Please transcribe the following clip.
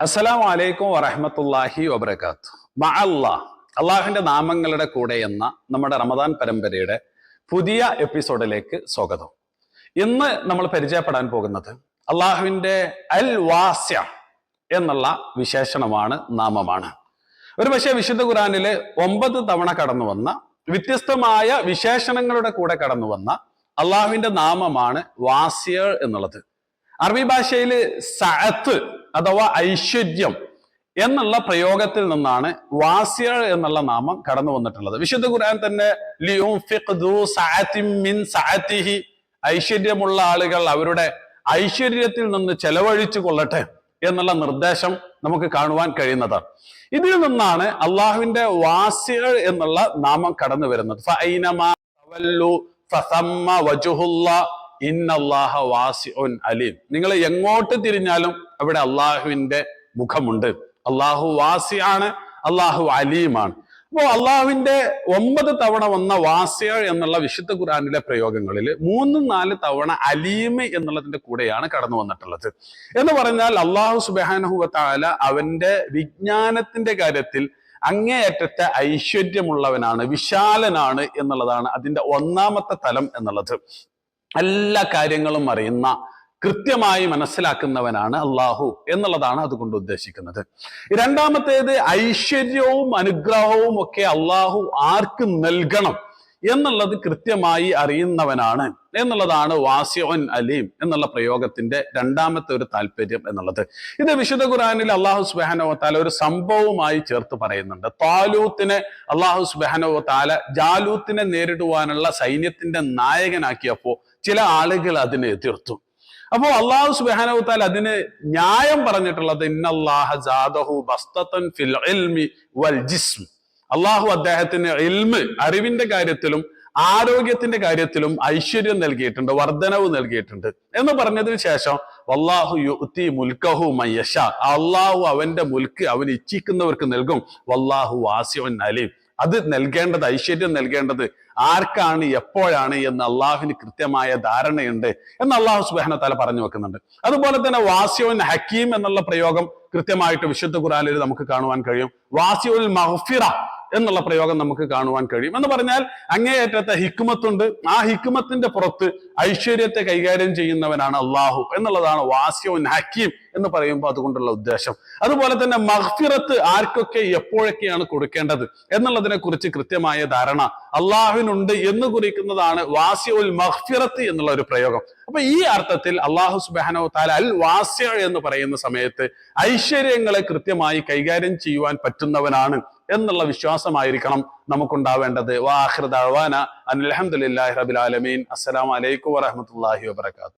അസ്സലാമു വലൈക്കും വറഹമത്തല്ലാഹി വബർക്കാത്തു മഅല്ലാ അള്ളാഹുവിന്റെ നാമങ്ങളുടെ കൂടെ എന്ന നമ്മുടെ റമദാൻ പരമ്പരയുടെ പുതിയ എപ്പിസോഡിലേക്ക് സ്വാഗതം. ഇന്ന് നമ്മൾ പരിചയപ്പെടാൻ പോകുന്നത് അള്ളാഹുവിന്റെ അൽ വാസ്യ എന്നുള്ള വിശേഷണമാണ് നാമമാണ്. ഒരു പക്ഷേ വിശുദ്ധ ഖുറാനിൽ ഒമ്പത് തവണ കടന്നു വന്ന വ്യത്യസ്തമായ വിശേഷണങ്ങളുടെ കൂടെ കടന്നു വന്ന അള്ളാഹുവിന്റെ നാമമാണ് വാസ്യ എന്നുള്ളത്. അറബി ഭാഷയിൽ സഅത്ത് അഥവാ ഐശ്വര്യം എന്നുള്ള പ്രയോഗത്തിൽ നിന്നാണ് വാസ്യ എന്നുള്ള നാമം കടന്നു വന്നിട്ടുള്ളത്. വിശുദ്ധ ഖുർആൻ തന്നെ മിൻ ഐശ്വര്യമുള്ള ആളുകൾ അവരുടെ ഐശ്വര്യത്തിൽ നിന്ന് ചെലവഴിച്ചു കൊള്ളട്ടെ എന്നുള്ള നിർദ്ദേശം നമുക്ക് കാണുവാൻ കഴിയുന്നത് ഇതിൽ നിന്നാണ് അള്ളാഹുവിന്റെ വാസികൾ എന്നുള്ള നാമം കടന്നു വരുന്നത്. ഫഅൈനമാ വാസി ഇന്നല്ലാഹ വാസിഉൻ അലീം. നിങ്ങൾ എങ്ങോട്ട് തിരിഞ്ഞാലും അവിടെ അള്ളാഹുവിന്റെ മുഖമുണ്ട്. അള്ളാഹു വാസി ആണ് അള്ളാഹു അലീമാണ്. അപ്പോ അള്ളാഹുവിന്റെ ഒമ്പത് തവണ വന്ന വാസ്യ എന്നുള്ള വിശുദ്ധ ഖുറാനിലെ പ്രയോഗങ്ങളിൽ മൂന്നും നാല് തവണ അലീമ് എന്നുള്ളതിന്റെ കൂടെയാണ് കടന്നു വന്നിട്ടുള്ളത്. എന്ന് പറഞ്ഞാൽ അള്ളാഹു സുബാനഹുവത്താല അവന്റെ വിജ്ഞാനത്തിന്റെ കാര്യത്തിൽ അങ്ങേയറ്റത്തെ ഐശ്വര്യമുള്ളവനാണ് വിശാലനാണ് എന്നുള്ളതാണ് അതിന്റെ ഒന്നാമത്തെ തലം എന്നുള്ളത്. എല്ലാ കാര്യങ്ങളും അറിയുന്ന കൃത്യമായി മനസ്സിലാക്കുന്നവനാണ് അള്ളാഹു എന്നുള്ളതാണ് അതുകൊണ്ട് ഉദ്ദേശിക്കുന്നത്. രണ്ടാമത്തേത് ഐശ്വര്യവും അനുഗ്രഹവും ഒക്കെ അള്ളാഹു ആർക്ക് നൽകണം എന്നുള്ളത് കൃത്യമായി അറിയുന്നവനാണ് എന്നുള്ളതാണ് വാസിയോൻ അലീം എന്നുള്ള പ്രയോഗത്തിന്റെ രണ്ടാമത്തെ ഒരു താല്പര്യം എന്നുള്ളത്. ഇത് വിശുദ്ധ ഖുറാനിൽ അള്ളാഹു സുബാനോ താല ഒരു സംഭവവുമായി ചേർത്ത് പറയുന്നുണ്ട്. താലൂത്തിനെ അള്ളാഹു സുബാനോ താല ജാലൂത്തിനെ നേരിടുവാനുള്ള സൈന്യത്തിന്റെ നായകനാക്കിയപ്പോ ചില ആളുകൾ അതിനെ എതിർത്തു. അപ്പോൾ അള്ളാഹു സുബാനവത്താൽ അതിന് ന്യായം പറഞ്ഞിട്ടുള്ളത് അള്ളാഹു അദ്ദേഹത്തിന് ഇൽമ് അറിവിന്റെ കാര്യത്തിലും ആരോഗ്യത്തിന്റെ കാര്യത്തിലും ഐശ്വര്യം നൽകിയിട്ടുണ്ട് വർധനവ് നൽകിയിട്ടുണ്ട്. എന്ന് പറഞ്ഞതിന് ശേഷം വല്ലാഹു യുത്തി മുൽക്കഹു മയ്യഷ അള്ളാഹു അവന്റെ മുൽക്ക് അവൻ ഇച്ഛിക്കുന്നവർക്ക് നൽകും. വല്ലാഹു വാസ്യവൻ അലീം. അത് നൽകേണ്ടത് ഐശ്വര്യം നൽകേണ്ടത് ആർക്കാണ് എപ്പോഴാണ് എന്ന് അള്ളാഹുവിന് കൃത്യമായ ധാരണയുണ്ട് എന്ന് അള്ളാഹു സുബാന തല പറഞ്ഞു വെക്കുന്നുണ്ട്. അതുപോലെ തന്നെ വാസ്യോൻ ഹക്കീം എന്നുള്ള പ്രയോഗം കൃത്യമായിട്ട് വിശുദ്ധ ഖുറാനിൽ നമുക്ക് കാണുവാൻ കഴിയും. വാസ്യോൽ മഹ്ഫിറ എന്നുള്ള പ്രയോഗം നമുക്ക് കാണുവാൻ കഴിയും. എന്ന് പറഞ്ഞാൽ അങ്ങേയറ്റത്തെ ഹിക്മത്തുണ്ട്. ആ ഹിക്മത്തിന്റെ പുറത്ത് ഐശ്വര്യത്തെ കൈകാര്യം ചെയ്യുന്നവനാണ് അള്ളാഹു എന്നുള്ളതാണ് വാസ്യവും ഹക്കീം എന്ന് പറയുമ്പോൾ അതുകൊണ്ടുള്ള ഉദ്ദേശം. അതുപോലെ തന്നെ മഹ്ഫിറത്ത് ആർക്കൊക്കെ എപ്പോഴൊക്കെയാണ് കൊടുക്കേണ്ടത് എന്നുള്ളതിനെ കുറിച്ച് കൃത്യമായ ധാരണ അള്ളാഹുവിനുണ്ട് എന്ന് കുറിക്കുന്നതാണ് വാസ്യവുൽ മഹ്ഫിറത്ത് എന്നുള്ള ഒരു പ്രയോഗം. അപ്പൊ ഈ അർത്ഥത്തിൽ അള്ളാഹു സുബാനോ താല അൽ വാസ്യ എന്ന് പറയുന്ന സമയത്ത് ഐശ്വര്യങ്ങളെ കൃത്യമായി കൈകാര്യം ചെയ്യുവാൻ പറ്റുന്നവനാണ് എന്നുള്ള വിശ്വാസമായിരിക്കണം നമുക്കുണ്ടാവേണ്ടത്. വാഹിർ ദഅവാന അനിൽ റബിലാലമീൻ റബിൽ ആലമീൻ. അസ്സലാമു അലൈക്കും വറഹ്മത്തുള്ളാഹി വബറകാതുഹു.